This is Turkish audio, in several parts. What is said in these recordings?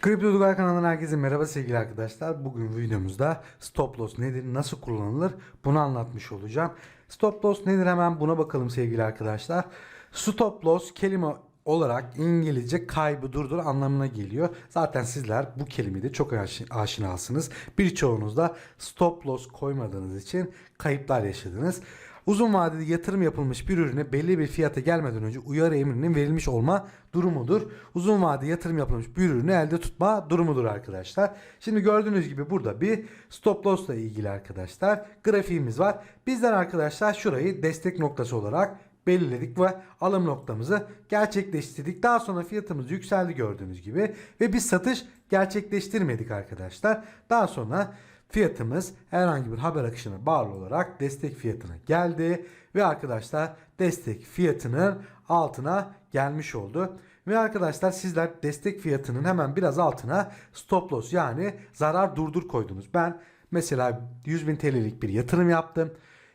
Kripto Dugar kanalından herkese merhaba sevgili arkadaşlar. Bugün videomuzda stop loss nedir, nasıl kullanılır bunu anlatmış olacağım. Stop loss nedir hemen buna bakalım sevgili arkadaşlar. Stop loss kelime olarak İngilizce kaybı durdur anlamına geliyor. Zaten sizler bu kelimeyi de çok aşinasınız. Birçoğunuz da stop loss koymadığınız için kayıplar yaşadınız. Uzun vadeli yatırım yapılmış bir ürüne belli bir fiyata gelmeden önce uyarı emrinin verilmiş olma durumudur. Uzun vadeli yatırım yapılmış bir ürünü elde tutma durumudur arkadaşlar. Şimdi gördüğünüz gibi burada bir stop loss ile ilgili arkadaşlar grafiğimiz var. Bizler arkadaşlar şurayı destek noktası olarak belirledik ve alım noktamızı gerçekleştirdik. Daha sonra fiyatımız yükseldi gördüğünüz gibi ve biz satış gerçekleştirmedik arkadaşlar. Daha sonra fiyatımız herhangi bir haber akışına bağlı olarak destek fiyatına geldi ve arkadaşlar destek fiyatının altına gelmiş oldu. Ve arkadaşlar sizler destek fiyatının hemen biraz altına stop loss yani zarar durdur koydunuz. Ben mesela 100.000 TL'lik bir yatırım yaptım.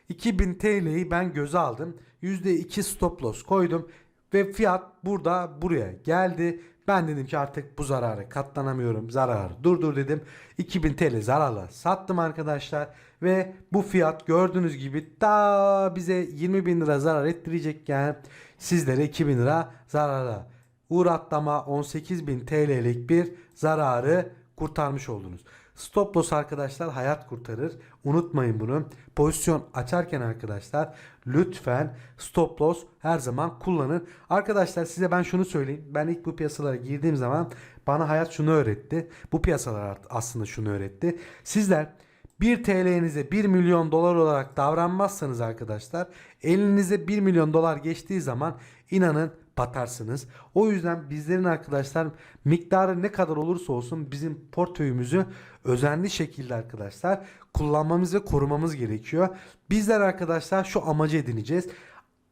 2000 TL'yi ben göze aldım. %2 stop loss koydum ve fiyat burada buraya geldi. Ben dedim ki artık bu zararı katlanamıyorum. Zararı durdur dedim. 2000 TL zararla sattım arkadaşlar. Ve bu fiyat gördüğünüz gibi daha bize 20 bin lira zarar ettirecekken sizlere 2000 lira zarara uğratlama 18.000 TL'lik bir zararı kurtarmış oldunuz. Stop loss arkadaşlar hayat kurtarır. Unutmayın bunu. Pozisyon açarken arkadaşlar lütfen stop loss her zaman kullanın. Arkadaşlar size ben şunu söyleyeyim. Ben ilk bu piyasalara girdiğim zaman bana hayat şunu öğretti. Bu piyasalar aslında şunu öğretti. Sizler 1 TL'nize 1 milyon dolar olarak davranmazsanız arkadaşlar elinize 1 milyon dolar geçtiği zaman inanın batarsınız. O yüzden bizlerin arkadaşlar miktarı ne kadar olursa olsun bizim portföyümüzü özenli şekilde arkadaşlar kullanmamız ve korumamız gerekiyor. Bizler arkadaşlar şu amacı edineceğiz.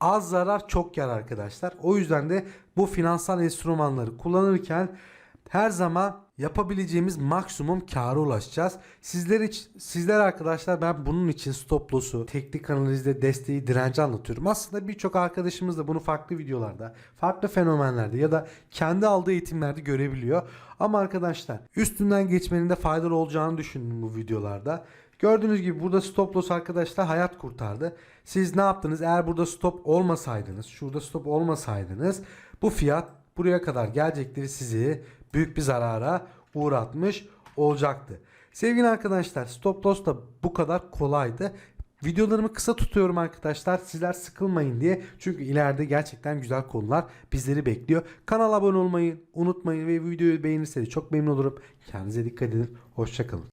Az zarar çok yar arkadaşlar. O yüzden de bu finansal enstrümanları kullanırken her zaman yapabileceğimiz maksimum kâra ulaşacağız. Sizler için sizler arkadaşlar ben bunun için stop loss'u, teknik analizde desteği, direnci anlatıyorum. Aslında birçok arkadaşımız da bunu farklı videolarda, farklı fenomenlerde ya da kendi aldığı eğitimlerde görebiliyor. Ama arkadaşlar üstünden geçmenin de faydalı olacağını düşündüm bu videolarda. Gördüğünüz gibi burada stop loss arkadaşlar hayat kurtardı. Siz ne yaptınız? Eğer burada stop olmasaydınız, şurada stop olmasaydınız bu fiyat buraya kadar gelecektir sizi büyük bir zarara uğratmış olacaktı. Sevgili arkadaşlar stop loss da bu kadar kolaydı. Videolarımı kısa tutuyorum arkadaşlar. Sizler sıkılmayın diye. Çünkü ileride gerçekten güzel konular bizleri bekliyor. Kanala abone olmayı unutmayın ve videoyu beğenirseniz çok memnun olurum. Kendinize dikkat edin. Hoşçakalın.